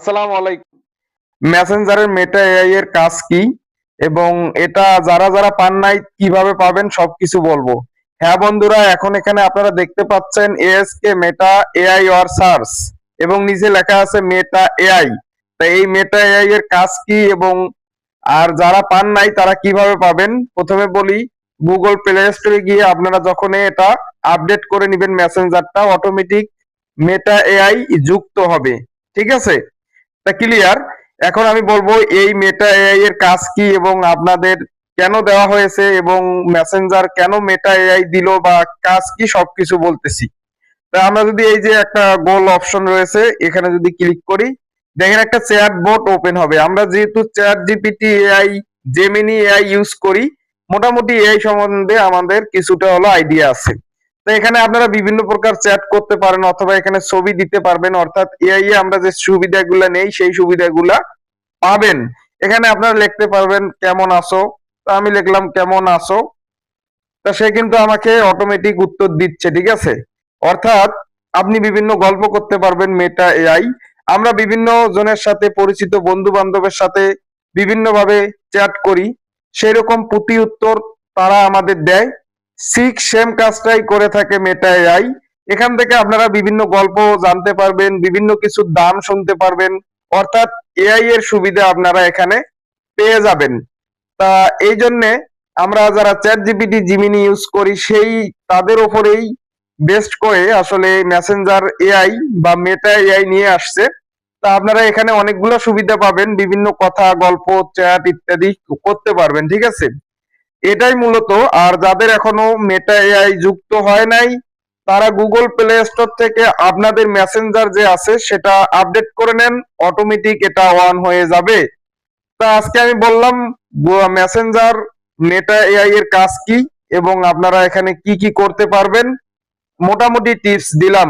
আসসালামু আলাইকুম। মেসেঞ্জারের Meta AI এর কাজ কি? এবং এটা যারা যারা পান নাই, কীভাবে পাবেন, সবকিছু বলব। হ্যাঁ বন্ধুরা, এখন এখানে আপনারা দেখতে পাচ্ছেন ask Meta AI or search এবং নিচে লেখা আছে মেটা এআই তা এই মেটা এআই এর কাজ কি, এবং আর যারা পান নাই, তারা কীভাবে পাবেন? প্রথমে বলি গুগল প্লে স্টোরে গিয়ে আপনারা যখন এটা আপডেট করে নেবেন মেসেঞ্জারটা অটোমেটিক মেটা এআই যুক্ত হবে। ঠিক আছে? তা ক্লিয়ার এখন আমি বলব এই মেটা এআই এর কাজ কি এবং আপনাদের কেন দেওয়া হয়েছে এবং মেসেঞ্জার কেন মেটা এআই দিল বা কাজ কি সবকিছু বলতেছি। তা আমরা যদি এই যে একটা গোল অপশন রয়েছে, এখানে যদি ক্লিক করি, দেখেন একটা চ্যাট বোর্ড ওপেন হবে। আমরা যেহেতু ChatGPT AI Gemini AI use করি, মোটামুটি এআই সম্বন্ধে আমাদের কিছুটা হলো আইডিয়া আছে। তো এখানে আপনারা বিভিন্ন প্রকার চ্যাট করতে পারেন অথবা এখানে ছবি দিতে পারবেন, অর্থাৎ এআই এ আমরা যে সুবিধাগুলো নেই, সেই সুবিধাগুলা পাবেন। এখানে আপনারা লিখতে পারবেন, কেমন আছো? তা আমি লিখলাম, কেমন আছো? তা সে কিন্তু আমাকে অটোমেটিক উত্তর দিচ্ছে, ঠিক আছে? অর্থাৎ আপনি বিভিন্ন গল্প করতে পারবেন মেটা এআই আমরা বিভিন্ন জনের সাথে, পরিচিত বন্ধু বান্ধবের সাথে বিভিন্ন ভাবে চ্যাট করি। সেরকম প্রতি উত্তর তারা আমাদের দেয়। সিক সেম কাজটাই করে থাকে মেটা এআই এখান থেকে আপনারা বিভিন্ন গল্প জানতে পারবেন, বিভিন্ন কিছুর দাম শুনতে পারবেন। অর্থাৎ এআই এর সুবিধা আপনারা এখানে পেয়ে যাবেন। তা এই জন্যে আমরা যারা চ্যাট জিপিটি জিমিনি ইউজ করি, সেই তাদের ওপরেই বেস্ট করে আসলে মেসেঞ্জার এআই বা মেটা এআই নিয়ে আসছে। তা আপনারা এখানে অনেকগুলো সুবিধা পাবেন, বিভিন্ন কথা, গল্প চ্যাট ইত্যাদি করতে পারবেন, ঠিক আছে? এটাই মূলত। আর যাদের এখনও মেটা এআই যুক্ত হয় নাই, তারা গুগল প্লে স্টোর থেকে আপনাদের মেসেঞ্জার যে আছে, সেটা আপডেট করে নেন। অটোমেটিক এটা অন হয়ে যাবে। তা আজকে আমি বললাম মেসেঞ্জার মেটা এআই এর কাজ কি এবং আপনারা এখানে কি কি করতে পারবেন? মোটামুটি টিপস দিলাম।